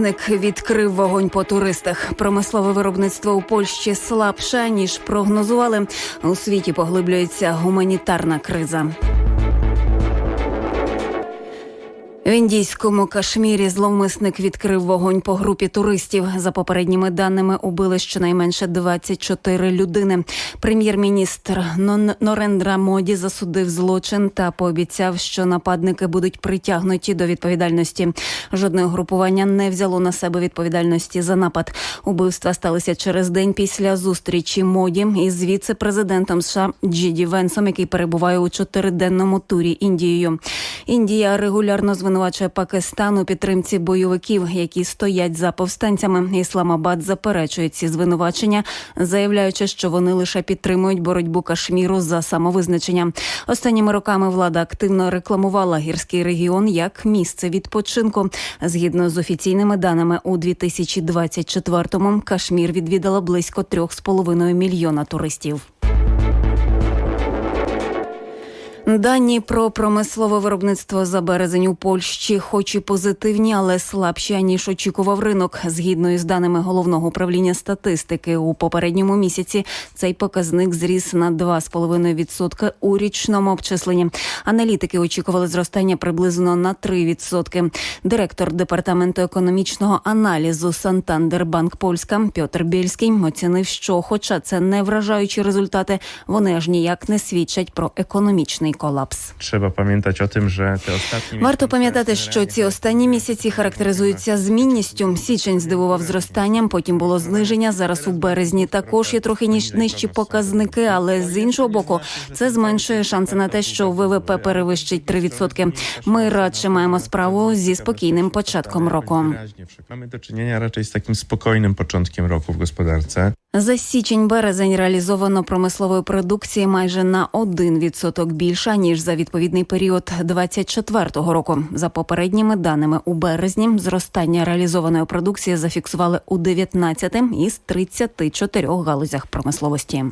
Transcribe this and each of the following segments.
Зловмисник відкрив вогонь по туристах. Промислове виробництво у Польщі слабше ніж прогнозували. У світі поглиблюється гуманітарна криза. В індійському Кашмірі зловмисник відкрив вогонь по групі туристів. За попередніми даними убили щонайменше 24 людини. Прем'єр-міністр Норендра Моді засудив злочин та пообіцяв, що нападники будуть притягнуті до відповідальності. Жодне угрупування не взяло на себе відповідальності за напад. Убивства сталися через день після зустрічі моді із віце-президентом США Джіді Венсом, який перебуває у чотириденному турі Індією. Індія регулярно звинувачує Пакистан у підтримці бойовиків, які стоять за повстанцями. Ісламабад заперечує ці звинувачення, заявляючи, що вони лише підтримують боротьбу Кашміру за самовизначення. Останніми роками влада активно рекламувала гірський регіон як місце відпочинку. Згідно з офіційними даними, у 2024-му Кашмір відвідало близько 3,5 мільйона туристів. Дані про промислове виробництво за березень у Польщі, хоч і позитивні, але слабші ніж очікував ринок. Згідно із даними головного управління статистики, у попередньому місяці цей показник зріс на 2,5% у річному обчисленні. Аналітики очікували зростання приблизно на 3%. Директор департаменту економічного аналізу Сантандербанк Польська Пьотр Бєльський оцінив, що, хоча це не вражаючі результати, вони аж ніяк не свідчать про економічний колапс. Trzeba pamiętać o tym, że te ostatnie Варто пам'ятати, що ці останні місяці характеризуються змінністю. Січень здивував зростанням, потім було зниження. Зараз у березні також є трохи ніж нижчі показники, але з іншого боку, це зменшує шанси на те, що ВВП перевищить 3%. Ми радше маємо справу зі спокійним початком року. Wyraźnie. Mamy do czynienia raczej z takim spokojnym początkiem roku w За січень-березень реалізовано промислової продукції майже на 1% більше ніж за відповідний період 24-го року. За попередніми даними у березні зростання реалізованої продукції зафіксували у 19 із 34 галузях промисловості.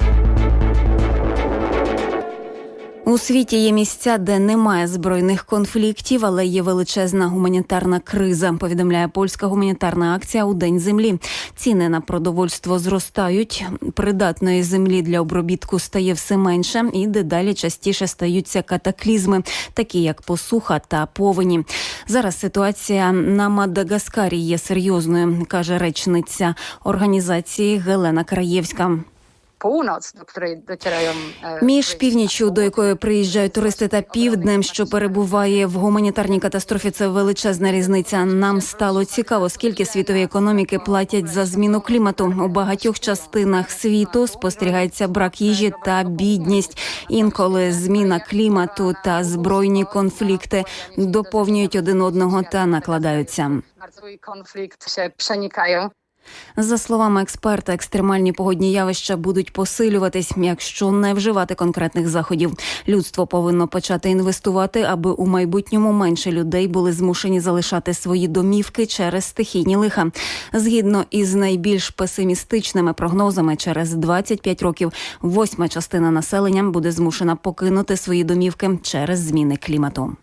У світі є місця, де немає збройних конфліктів, але є величезна гуманітарна криза. Повідомляє польська гуманітарна акція у День землі. Ціни на продовольство зростають. Придатної землі для обробітку стає все менше, і дедалі частіше стаються катаклізми, такі як посуха та повені. Зараз ситуація на Мадагаскарі є серйозною, каже речниця організації Гелена Краєвська. Północ, do której docierają. e, Між північчю, до якої приїжджають туристи, та півднем, що перебуває в гуманітарній катастрофі, це величезна різниця. Нам стало цікаво, скільки світові економіки платять за зміну клімату. У багатьох частинах світу спостерігається брак їжі та бідність. Інколи зміна клімату та збройні конфлікти доповнюють один одного та накладаються. Konflikt się przenikają. За словами експерта, екстремальні погодні явища будуть посилюватись, якщо не вживати конкретних заходів. Людство повинно почати інвестувати, аби у майбутньому менше людей були змушені залишати свої домівки через стихійні лиха. Згідно із найбільш песимістичними прогнозами, через 25 років восьма частина населення буде змушена покинути свої домівки через зміни клімату.